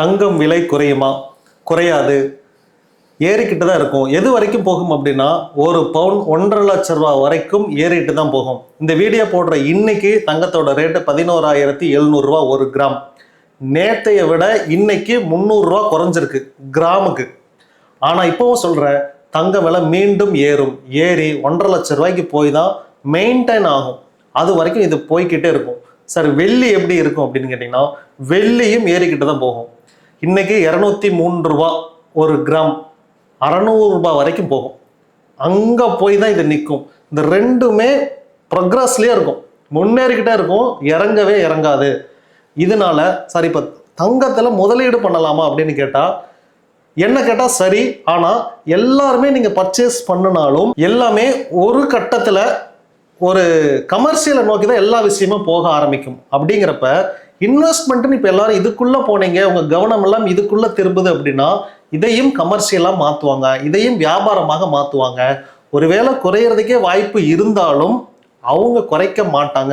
தங்கம் விலை குறையுமா? குறையாது. ஏறிக்கிட்டு தான் இருக்கும். எது வரைக்கும் போகும் அப்படின்னா ஒரு பவுன் ஒன்றரை லட்ச ரூபா வரைக்கும் ஏறிட்டு தான் போகும். இந்த வீடியோ போடுற இன்னைக்கு தங்கத்தோட ரேட்டு பதினோராயிரத்தி எழுநூறுவா ஒரு கிராம். நேத்தைய விட இன்னைக்கு முந்நூறுரூவா குறைஞ்சிருக்கு கிராமுக்கு. ஆனால் இப்போவும் சொல்கிறேன் தங்க விலை மீண்டும் ஏறும். ஏறி ஒன்றரை லட்ச ரூபாய்க்கு போய் தான் மெயின்டைன் ஆகும். அது வரைக்கும் இது போய்க்கிட்டே இருக்கும். சார் வெள்ளி எப்படி இருக்கும் அப்படின்னு கேட்டிங்கன்னா வெள்ளியும் ஏறிக்கிட்டு தான் போகும். இன்றைக்கி இரநூத்தி மூன்று ரூபா ஒரு கிராம். அறநூறுரூபா வரைக்கும் போகும். அங்கே போய் தான் இது நிற்கும். இந்த ரெண்டுமே ப்ரொக்ரஸ்லேயே இருக்கும். முன்னேறிக்கிட்டே இருக்கும். இறங்கவே இறங்காது. இதனால சரி இப்போ தங்கத்தில் முதலீடு பண்ணலாமா அப்படின்னு கேட்டால் என்ன கேட்டால் சரி ஆனால் எல்லாருமே நீங்கள் பர்ச்சேஸ் பண்ணினாலும் எல்லாமே ஒரு கட்டத்தில் ஒரு கமர்ஷியலை நோக்கி தான் எல்லா விஷயமும் போக ஆரம்பிக்கும். அப்படிங்கிறப்ப இன்வெஸ்ட்மெண்ட்டுன்னு இப்போ எல்லாரும் இதுக்குள்ளே போனீங்க உங்கள் கவனம் எல்லாம் இதுக்குள்ளே திரும்புது அப்படின்னா இதையும் கமர்ஷியலாக மாற்றுவாங்க இதையும் வியாபாரமாக மாற்றுவாங்க ஒருவேளை குறையிறதுக்கே வாய்ப்பு இருந்தாலும் அவங்க குறைக்க மாட்டாங்க.